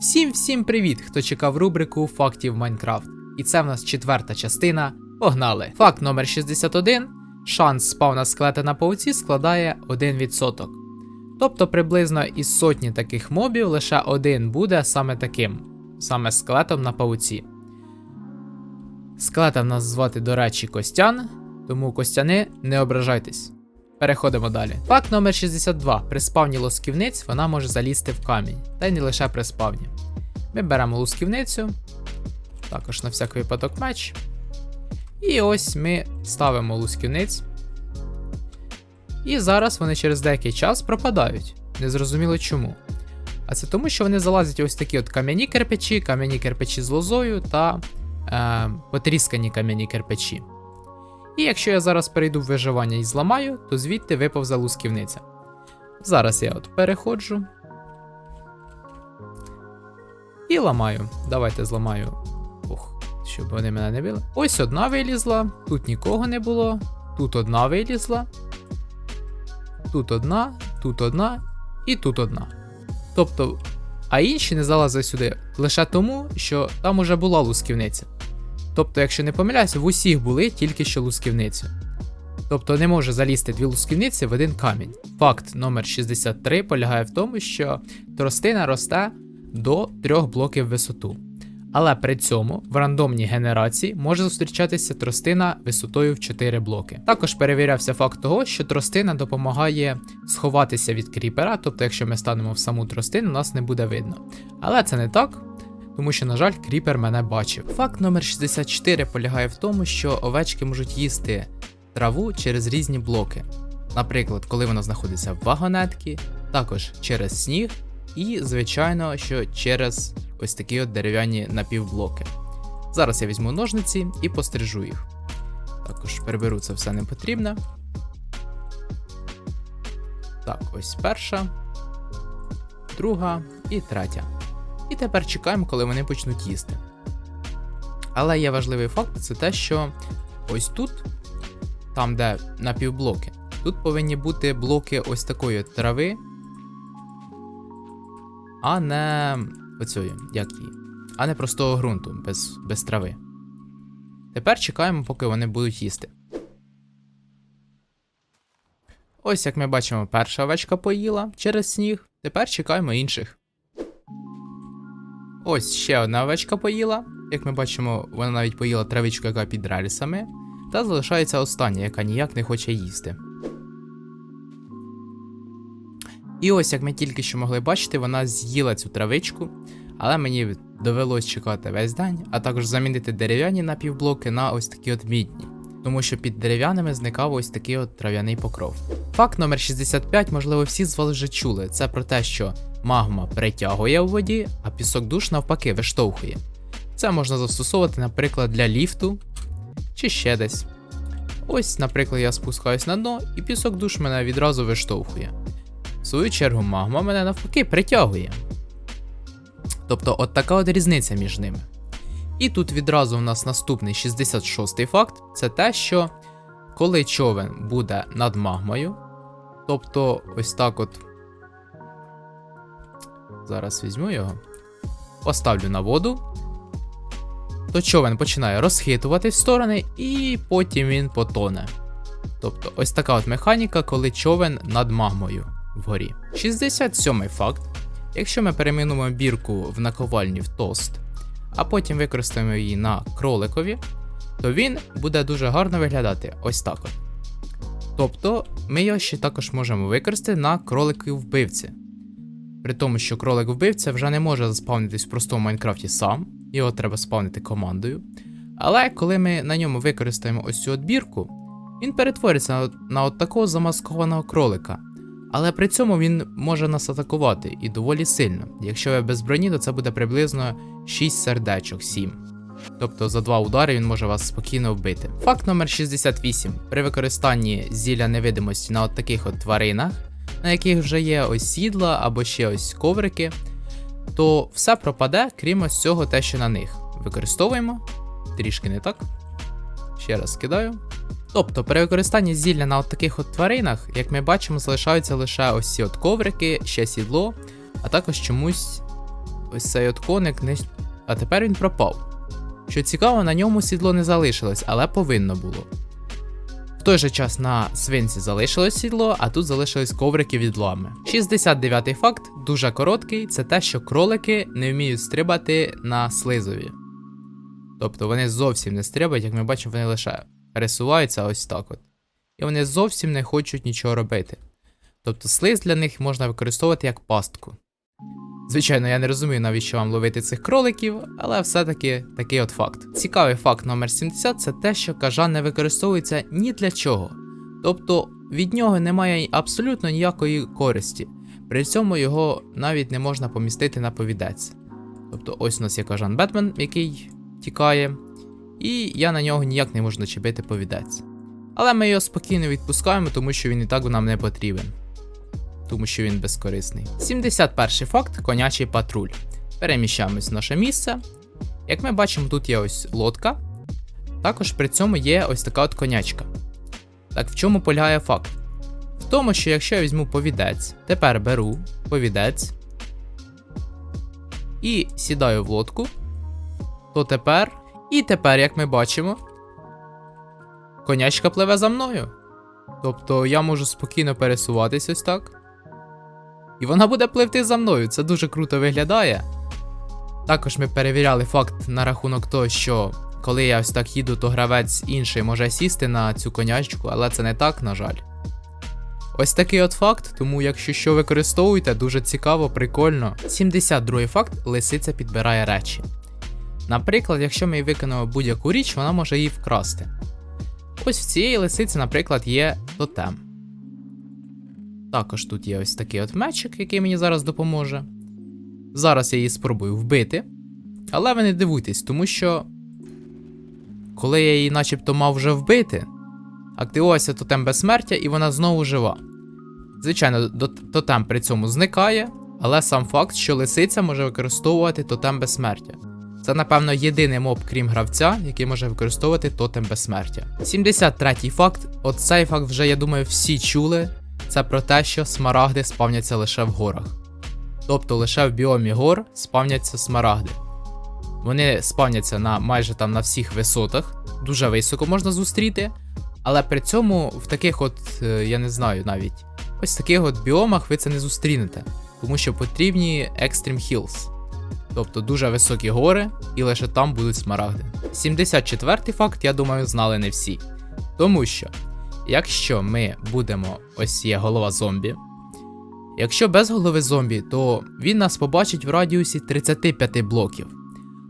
Всім всім привіт, хто чекав рубрику фактів Майнкрафт. І це в нас четверта частина. Погнали! Факт номер 61. Шанс спавна скелета на пауці складає 1%. Тобто приблизно із сотні таких мобів лише один буде саме таким, саме скелетом на пауці. Скелета в нас звати, до речі, Костян, тому Костяни, не ображайтесь. Переходимо далі. Факт номер 62. При спавні лосківниць вона може залізти в камінь, та й не лише при спавні. Ми беремо лосківницю, також на всяк випадок меч. І ось ми ставимо лусківниць. І зараз вони через деякий час пропадають. Незрозуміло чому. А це тому, що вони залазять ось такі от кам'яні кирпичі, кам'яні кирпичі з лозою та е, потріскані кам'яні кирпичі. І якщо я зараз перейду в виживання і зламаю, то звідти виповза лусківниця. Зараз я от переходжу. І ламаю. Давайте зламаю. Ух, щоб вони мене не били. Ось одна вилізла, тут нікого не було. Тут одна вилізла. Тут одна, тут одна і тут одна. Тобто, а інші не залазили сюди лише тому, що там уже була лусківниця. Тобто, якщо не помиляюся, в усіх були тільки що лусківниці. Тобто не може залізти дві лусківниці в один камінь. Факт номер 63 полягає в тому, що тростина росте до 3 блоків висоту. Але при цьому в рандомній генерації може зустрічатися тростина висотою в 4 блоки. Також перевірявся факт того, що тростина допомагає сховатися від кріпера, тобто, якщо ми станемо в саму тростину, нас не буде видно. Але це не так, тому що, на жаль, кріпер мене бачив. Факт номер 64 полягає в тому, що овечки можуть їсти траву через різні блоки. Наприклад, коли вона знаходиться в вагонетці, також через сніг, і, звичайно, що через ось такі от дерев'яні напівблоки. Зараз я візьму ножниці і пострижу їх. Також приберу це все не потрібне. Так, ось перша, друга і третя. І тепер чекаємо, коли вони почнуть їсти. Але є важливий факт це те, що ось тут, там, де напівблоки, тут повинні бути блоки ось такої трави, а не оцьої, як її, а не простого ґрунту без, без трави. Тепер чекаємо, поки вони будуть їсти. Ось як ми бачимо, перша овечка поїла через сніг. Тепер чекаємо інших. Ось ще одна овечка поїла. Як ми бачимо, вона навіть поїла травичку, яка під рельсами. Та залишається остання, яка ніяк не хоче їсти. І ось, як ми тільки що могли бачити, вона з'їла цю травичку, але мені довелось чекати весь день, а також замінити дерев'яні напівблоки на ось такі от мідні. Тому що під дерев'яними зникав ось такий от трав'яний покров. Факт номер 65, можливо, всі з вас вже чули. Це про те, що магма притягує у воді, а пісок душ навпаки виштовхує. Це можна застосовувати, наприклад, для ліфту чи ще десь. Ось, наприклад, я спускаюсь на дно, і пісок душ мене відразу виштовхує. В свою чергу, магма мене навпаки притягує. Тобто, от така от різниця між ними. І тут відразу у нас наступний 66-й факт це те, що коли човен буде над магмою, тобто ось так от. Зараз візьму його, поставлю на воду, то човен починає розхитувати в сторони, і потім він потоне. Тобто, ось така от механіка, коли човен над магмою вгорі. 67-й факт. Якщо ми перейменуємо бірку в наковальні в тост, а потім використаємо її на кроликові, то він буде дуже гарно виглядати ось так от. Тобто ми його ще також можемо використати на кроликів вбивці. При тому, що кролик вбивця вже не може заспавнитись в простому Майнкрафті сам, його треба спавнити командою. Але коли ми на ньому використаємо ось цю от бірку, він перетвориться на, на от такого замаскованого кролика. Але при цьому він може нас атакувати і доволі сильно. Якщо ви без броні, то це буде приблизно 6 сердечок, 7. Тобто за два удари він може вас спокійно вбити. Факт номер 68. При використанні зілля невидимості на от таких от тваринах, на яких вже є ось сідла або ще ось коврики, то все пропаде, крім ось цього те, що на них. Використовуємо. Трішки не так. Ще раз скидаю. Тобто, при використанні зілля на от таких от тваринах, як ми бачимо, залишаються лише ось ці от коврики, ще сідло, а також чомусь ось цей от коник, не... а тепер він пропав. Що цікаво, на ньому сідло не залишилось, але повинно було. В той же час на свинці залишилось сідло, а тут залишились коврики від лами. 69-й факт, дуже короткий, це те, що кролики не вміють стрибати на слизові. Тобто вони зовсім не стрибають, як ми бачимо, вони лише пересуваються ось так от. І вони зовсім не хочуть нічого робити. Тобто слиз для них можна використовувати як пастку. Звичайно, я не розумію, навіщо вам ловити цих кроликів, але все-таки такий от факт. Цікавий факт номер 70 це те, що кажан не використовується ні для чого. Тобто від нього немає абсолютно ніякої користі. При цьому його навіть не можна помістити на повідець. Тобто, ось у нас є кажан Бетмен, який тікає, і я на нього ніяк не можу начепити повідець. Але ми його спокійно відпускаємо, тому що він і так нам не потрібен. Тому що він безкорисний. 71 факт конячий патруль. Переміщаємось в наше місце. Як ми бачимо, тут є ось лодка. Також при цьому є ось така от конячка. Так в чому полягає факт? В тому, що якщо я візьму повідець, тепер беру повідець і сідаю в лодку, то тепер, і тепер, як ми бачимо, конячка пливе за мною. Тобто я можу спокійно пересуватись ось так. І вона буде пливти за мною. Це дуже круто виглядає. Також ми перевіряли факт на рахунок того, що коли я ось так їду, то гравець інший може сісти на цю конячку, але це не так, на жаль. Ось такий от факт, тому якщо що використовуєте, дуже цікаво, прикольно. 72 факт лисиця підбирає речі. Наприклад, якщо ми їй виконуємо будь-яку річ, вона може її вкрасти. Ось в цієї лисиці, наприклад, є тотем. Також тут є ось такий от мечик, який мені зараз допоможе. Зараз я її спробую вбити. Але ви не дивуйтесь, тому що. Коли я її начебто мав вже вбити, активувався тотем безсмертя і вона знову жива. Звичайно, тотем при цьому зникає, але сам факт, що лисиця може використовувати тотем безсмертя. Це, напевно, єдиний моб, крім гравця, який може використовувати тотем безсмертя. 73-й факт. Оцей факт вже, я думаю, всі чули. Це про те, що смарагди спавняться лише в горах. Тобто лише в біомі гор спавняться смарагди. Вони спавняться на майже там на всіх висотах, дуже високо можна зустріти. Але при цьому в таких от, е, я не знаю навіть, ось таких от біомах ви це не зустрінете, тому що потрібні Extreme Hills. Тобто дуже високі гори, і лише там будуть смарагди. 74-й факт, я думаю, знали не всі. Тому що, якщо ми будемо ось є голова зомбі, якщо без голови зомбі, то він нас побачить в радіусі 35 блоків.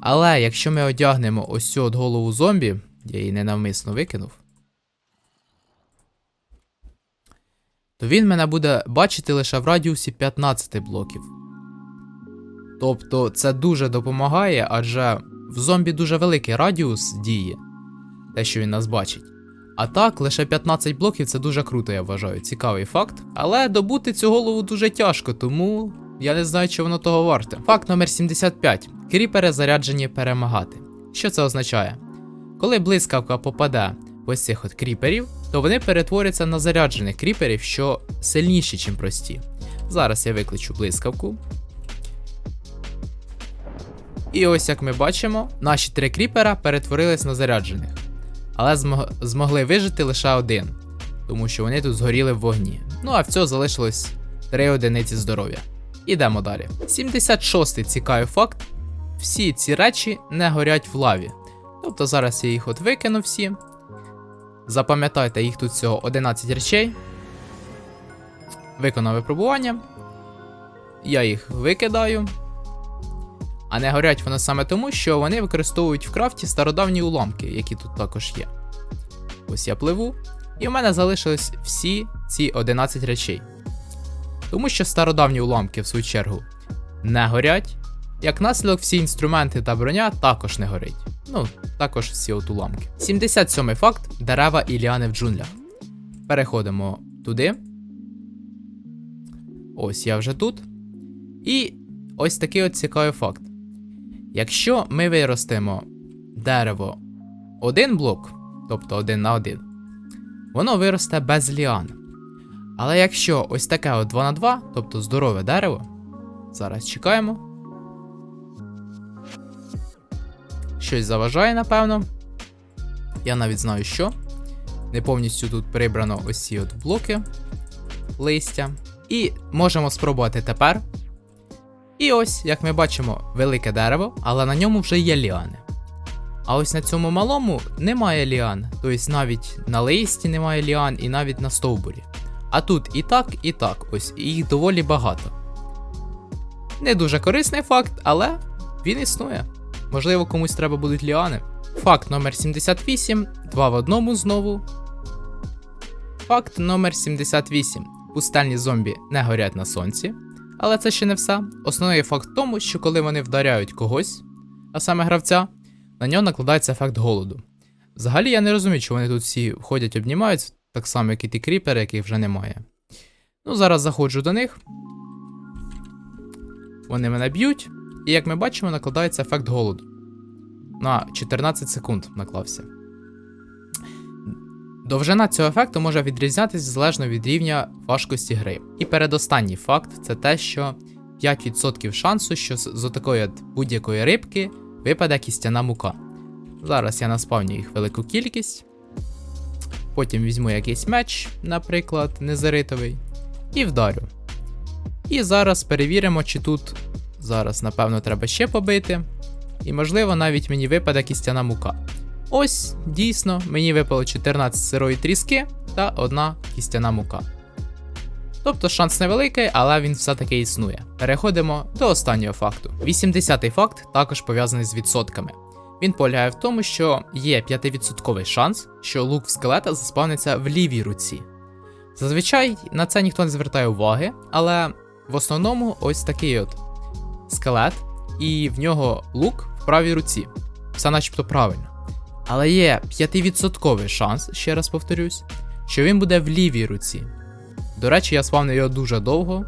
Але якщо ми одягнемо ось цю от голову зомбі, я її ненавмисно викинув, то він мене буде бачити лише в радіусі 15 блоків. Тобто це дуже допомагає, адже в зомбі дуже великий радіус дії, те, що він нас бачить. А так, лише 15 блоків це дуже круто, я вважаю. Цікавий факт. Але добути цю голову дуже тяжко, тому я не знаю, чи воно того варте. Факт номер 75. Кріпери заряджені перемагати. Що це означає? Коли блискавка попаде в цих от кріперів, то вони перетворяться на заряджених кріперів, що сильніші, ніж прості. Зараз я викличу блискавку. І ось як ми бачимо, наші три кріпера перетворились на заряджених. Але змог- змогли вижити лише один, тому що вони тут згоріли в вогні. Ну а в цього залишилось 3 одиниці здоров'я. Ідемо далі. 76-й цікавий факт: всі ці речі не горять в лаві. Тобто зараз я їх от викину всі. Запам'ятайте, їх тут всього 11 речей. Виконав випробування. Я їх викидаю. А не горять вони саме тому, що вони використовують в крафті стародавні уламки, які тут також є. Ось я пливу, і в мене залишились всі ці 11 речей. Тому що стародавні уламки, в свою чергу, не горять. Як наслідок, всі інструменти та броня також не горить. Ну, також всі от уламки. 77 факт: дерева і ліани в джунглях. Переходимо туди. Ось я вже тут. І ось такий от цікавий факт. Якщо ми виростимо дерево один блок, тобто один на один, воно виросте без ліан. Але якщо ось таке от 2 на 2, тобто здорове дерево, зараз чекаємо. щось заважає, напевно. Я навіть знаю що. Не повністю тут прибрано ось ці от блоки листя. І можемо спробувати тепер. І ось, як ми бачимо, велике дерево, але на ньому вже є ліани. А ось на цьому малому немає ліан, тобто навіть на листі немає ліан і навіть на стовбурі. А тут і так, і так, ось і їх доволі багато. Не дуже корисний факт, але він існує. Можливо, комусь треба будуть ліани. Факт номер 78, два в одному знову. Факт номер 78. Пустельні зомбі не горять на сонці. Але це ще не все. Основний факт в тому, що коли вони вдаряють когось, а саме гравця, на нього накладається ефект голоду. Взагалі я не розумію, чому вони тут всі ходять, обнімаються, так само, як і ті кріпери, яких вже немає. Ну, зараз заходжу до них. Вони мене б'ють, і як ми бачимо, накладається ефект голоду. На 14 секунд наклався. Довжина цього ефекту може відрізнятися залежно від рівня важкості гри. І передостанній факт це те, що 5% шансу, що з, з такої от будь-якої рибки випаде кістяна мука. Зараз я наспавню їх велику кількість. Потім візьму якийсь меч, наприклад, незаритовий, і вдарю. І зараз перевіримо, чи тут зараз, напевно, треба ще побити. І можливо навіть мені випаде кістяна мука. Ось, дійсно, мені випало 14 сирої тріски та одна кістяна мука. Тобто шанс невеликий, але він все-таки існує. Переходимо до останнього факту. 80-й факт також пов'язаний з відсотками. Він полягає в тому, що є 5% шанс, що лук в скелета заспавниться в лівій руці. Зазвичай на це ніхто не звертає уваги, але в основному ось такий от скелет, і в нього лук в правій руці. Все начебто правильно. Але є 5% шанс, ще раз повторюсь, що він буде в лівій руці. До речі, я спавнив його дуже довго.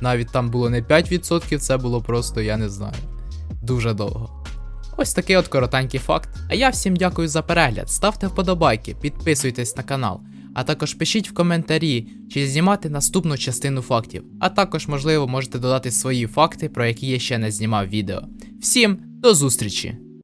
Навіть там було не 5%, це було просто, я не знаю, дуже довго. Ось такий от коротенький факт. А я всім дякую за перегляд. Ставте вподобайки, підписуйтесь на канал, а також пишіть в коментарі, чи знімати наступну частину фактів. А також, можливо, можете додати свої факти, про які я ще не знімав відео. Всім до зустрічі!